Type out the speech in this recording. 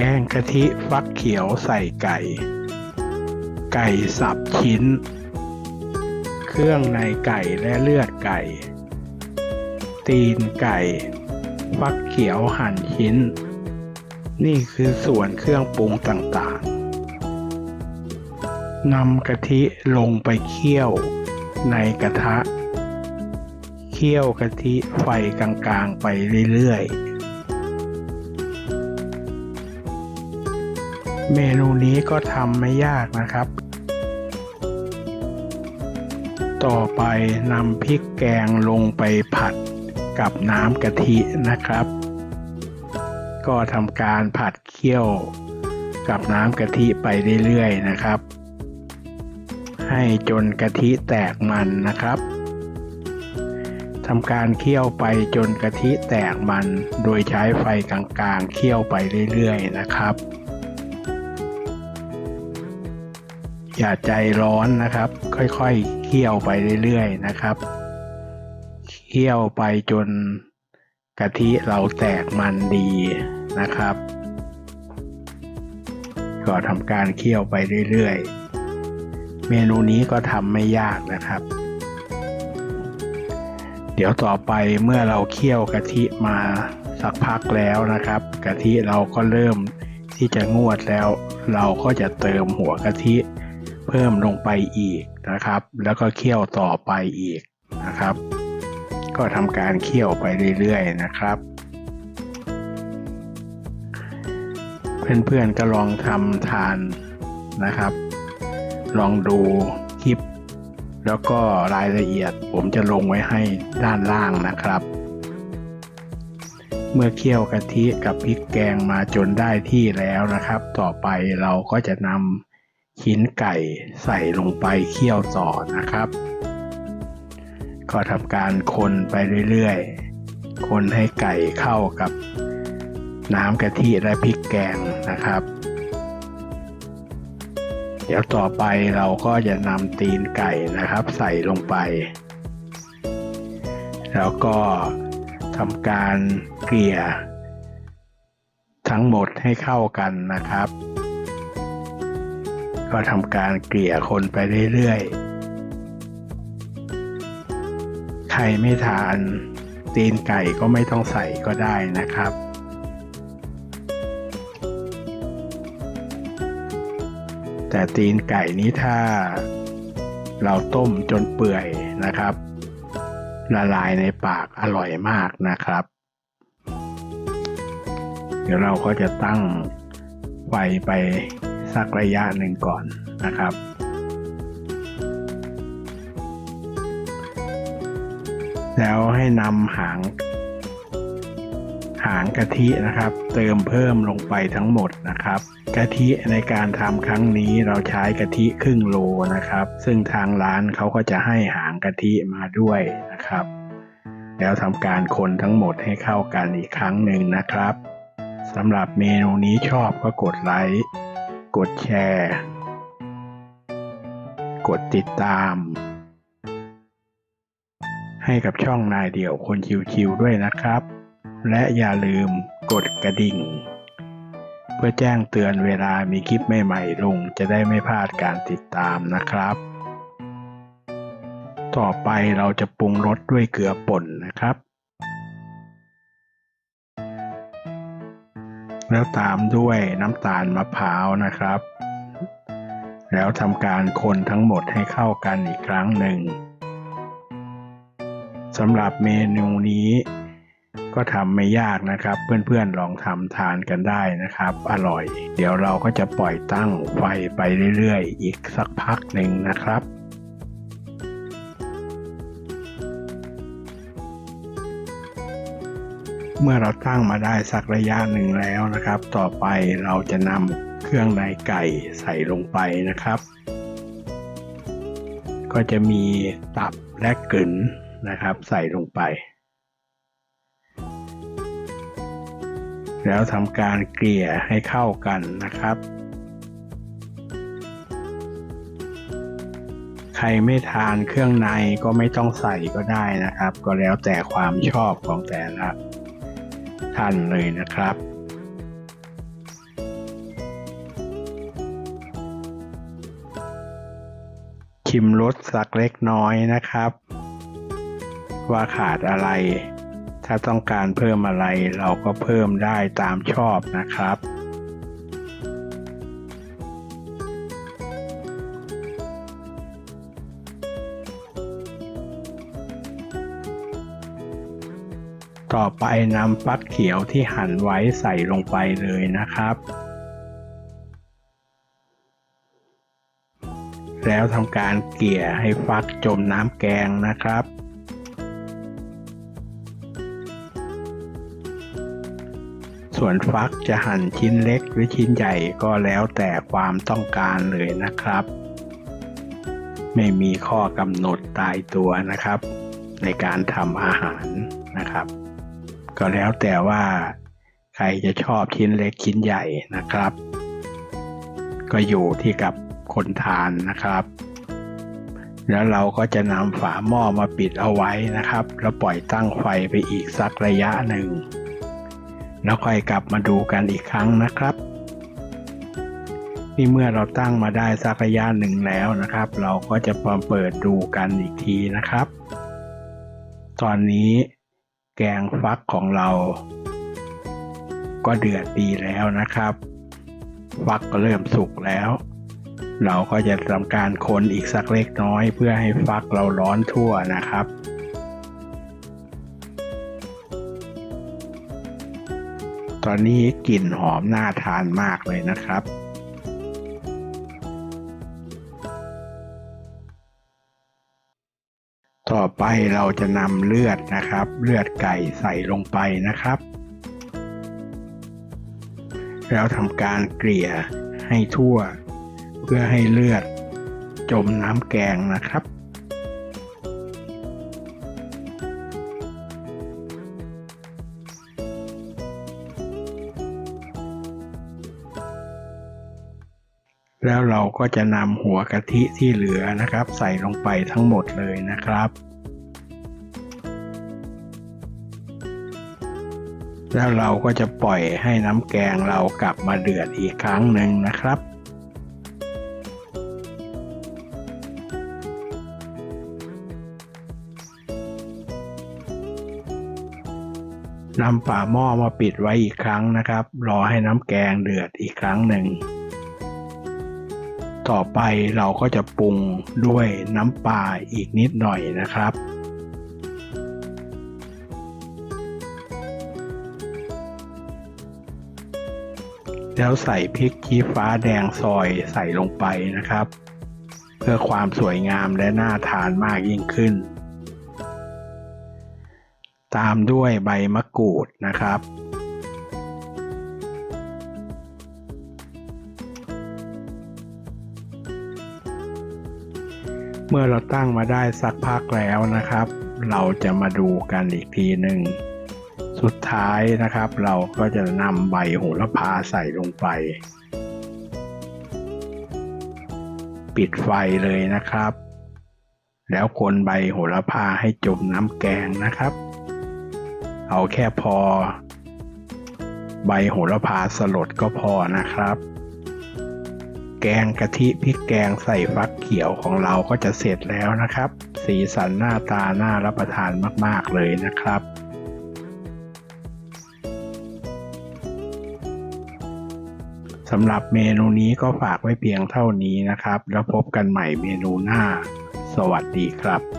แกงกะทิฟักเขียวใส่ไก่ ไก่สับชิ้น เครื่องในไก่และเลือดไก่ ตีนไก่ ฟักเขียวหั่นชิ้น นี่คือส่วนเครื่องปรุงต่างๆนำกะทิลงไปเคี่ยวในกระทะ เคี่ยวกะทิไฟกลางๆไปเรื่อยๆ เมนูนี้ก็ทำไม่ยากนะครับ ต่อไปนำพริกแกงลงไปผัดกับน้ำกะทินะครับ ก็ทำการผัดเคี่ยวกับน้ำกะทิไปเรื่อยๆนะครับ ให้จนกะทิแตกมันนะครับทำการเคี่ยวไปจนกะทิแตกมัน โดยใช้ไฟกลางๆเคี่ยวไปเรื่อยๆนะครับ อย่าใจร้อนนะครับ ค่อยๆเคี่ยวไปเรื่อยๆนะครับเคี่ยวไปจนกะทิเราแตกมันดีนะครับ ก็ทำการเคี่ยวไปเรื่อยๆ เมนูนี้ก็ทำไม่ยากนะครับ เดี๋ยวต่อไปเมื่อเราเคี่ยวกะทิมาสักพักแล้วนะครับกะทิเราก็เริ่มที่จะงวดแล้ว เราก็จะเติมหัวกะทิ เพิ่มลงไปอีกนะครับ แล้วก็เคี่ยวต่อไปอีกนะครับ ก็ทำการเคี่ยวไปเรื่อยๆนะครับ เพื่อนๆก็ลองทำทานนะครับ ลองดูคลิป แล้วก็รายละเอียดผมจะลงไว้ให้ด้านล่างนะครับเมื่อเคี่ยวกะทิกับพริกแกงมาจนได้ที่แล้วนะครับ ต่อไปเราก็จะนำ ชิ้นไก่ใส่ลงไปเคี่ยวต่อนะครับ ก็ทำการคนไปเรื่อยๆ คนให้ไก่เข้ากับน้ำกะทิและพริกแกงนะครับ เดี๋ยวต่อไปเราก็จะนำตีนไก่นะครับ ใส่ลงไป แล้วก็ทำการเกลี่ยทั้งหมดให้เข้ากันนะครับ ก็ทำการเกลี่ยคนไปเรื่อยๆ ใครไม่ทานตีนไก่ก็ไม่ต้องใส่ก็ได้นะครับ แต่ตีนไก่นี้ถ้าเราต้มจนเปื่อยนะครับ ละลายในปากอร่อยมากนะครับ เดี๋ยวเราก็จะตั้งไฟไป สักระยะหนึ่งก่อนนะครับ แล้วให้นำหาง หางกะทินะครับ เติมเพิ่มลงไปทั้งหมดนะครับกะทิในการทำครั้งนี้เราใช้กะทิครึ่งโลนะครับ ซึ่งทางร้านเขาก็จะให้หางกะทิมาด้วยนะครับ แล้วทำการคนทั้งหมดให้เข้ากันอีกครั้งหนึ่งนะครับสำหรับเมนูนี้ชอบก็กดไลค์ กดแชร์ กดติดตาม ให้กับช่องนายเดี่ยวคนชิวๆด้วยนะครับ และอย่าลืมกดกระดิ่ง เพื่อแจ้งเตือนเวลามีคลิปใหม่ๆลงจะได้ไม่พลาดการติดตามนะครับ ต่อไปเราจะปรุงรสด้วยเกลือป่นนะครับ แล้วตามด้วยน้ำตาลมะพร้าวนะครับ แล้วทำการคนทั้งหมดให้เข้ากันอีกครั้งหนึ่งสำหรับเมนูนี้ ก็ทำไม่ยากนะครับ เพื่อนๆลองทำทานกันได้นะครับ อร่อย เดี๋ยวเราก็จะปล่อยตั้งไฟไปเรื่อยๆ อีกสักพักหนึ่งนะครับ มื่อเราตั้งมาได้สักระยะหนึ่งแล้วนะครับ ต่อไปเราจะนำเครื่องในไก่ใส่ลงไปนะครับ ก็จะมีตับและกลืนนะครับ ใส่ลงไป แล้วทำการเกลี่ยให้เข้ากันนะครับใครไม่ทานเครื่องในก็ไม่ต้องใส่ก็ได้นะครับ ก็แล้วแต่ความชอบของแต่ละ คันเลยนะครับ ชิมรสสักเล็กน้อยนะครับ ว่าขาดอะไร ถ้าต้องการเพิ่มอะไรเราก็เพิ่มได้ตามชอบนะครับ ต่อไปนำฟักเขียวที่หั่นไว้ใส่ลงไปเลยนะครับ แล้วทำการเกลี่ยให้ฟักจมน้ำแกงนะครับ ส่วนฟักจะหั่นชิ้นเล็กหรือชิ้นใหญ่ก็แล้วแต่ความต้องการเลยนะครับ ไม่มีข้อกำหนดตายตัวนะครับ ในการทำอาหารนะครับ ก็แล้วแต่ว่าใครจะชอบชิ้นเล็กชิ้นใหญ่นะครับ ก็อยู่ที่กับคนทานนะครับ แล้วเราก็จะนำฝาหม้อมาปิดเอาไว้นะครับ แล้วปล่อยตั้งไฟไปอีกสักระยะหนึ่ง แล้วค่อยกลับมาดูกันอีกครั้งนะครับนี่เมื่อเราตั้งมาได้สักระยะหนึ่งแล้วนะครับ เราก็จะมาเปิดดูกันอีกทีนะครับ ตอนนี้ แกงฟักของเรา ก็เดือดดีแล้วนะครับ ฟักก็เริ่มสุกแล้ว เราก็จะทำการคนอีกสักเล็กน้อย เพื่อให้ฟักเราร้อนทั่วนะครับตอนนี้กลิ่นหอมน่าทานมากเลยนะครับ ต่อไปเราจะนำเลือดนะครับ เลือดไก่ใส่ลงไปนะครับ แล้วทำการเกลี่ยให้ทั่ว เพื่อให้เลือดจมน้ำแกงนะครับ แล้วเราก็จะนำหัวกะทิที่เหลือนะครับ ใส่ลงไปทั้งหมดเลยนะครับ แล้วเราก็จะปล่อยให้น้ำแกงเรากลับมาเดือดอีกครั้งหนึ่งนะครับนำฝาหม้อมาปิดไว้อีกครั้งนะครับ รอให้น้ำแกงเดือดอีกครั้งหนึ่ง ต่อไปเราก็จะปรุงด้วยน้ำปลาอีกนิดหน่อยนะครับ แล้วใส่พริกชี้ฟ้าแดงซอยใส่ลงไปนะครับ เพื่อความสวยงามและน่าทานมากยิ่งขึ้น ตามด้วยใบมะกรูดนะครับ เมื่อเราตั้งมาได้สักพักแล้วนะครับ เราจะมาดูกันอีกทีหนึ่งสุดท้ายนะครับ เราก็จะนำใบโหระพาใส่ลงไป ปิดไฟเลยนะครับ แล้วคนใบโหระพาให้จมน้ำแกงนะครับ เอาแค่พอ ใบโหระพาสลดก็พอนะครับ แกงกะทิพริกแกงใส่ฟักเขียวของเราก็จะเสร็จแล้วนะครับ สีสันหน้าตาน่ารับประทานมาก ๆ เลยนะครับสำหรับเมนูนี้ก็ฝากไว้เพียงเท่านี้นะครับ แล้วพบกันใหม่เมนูหน้า สวัสดีครับ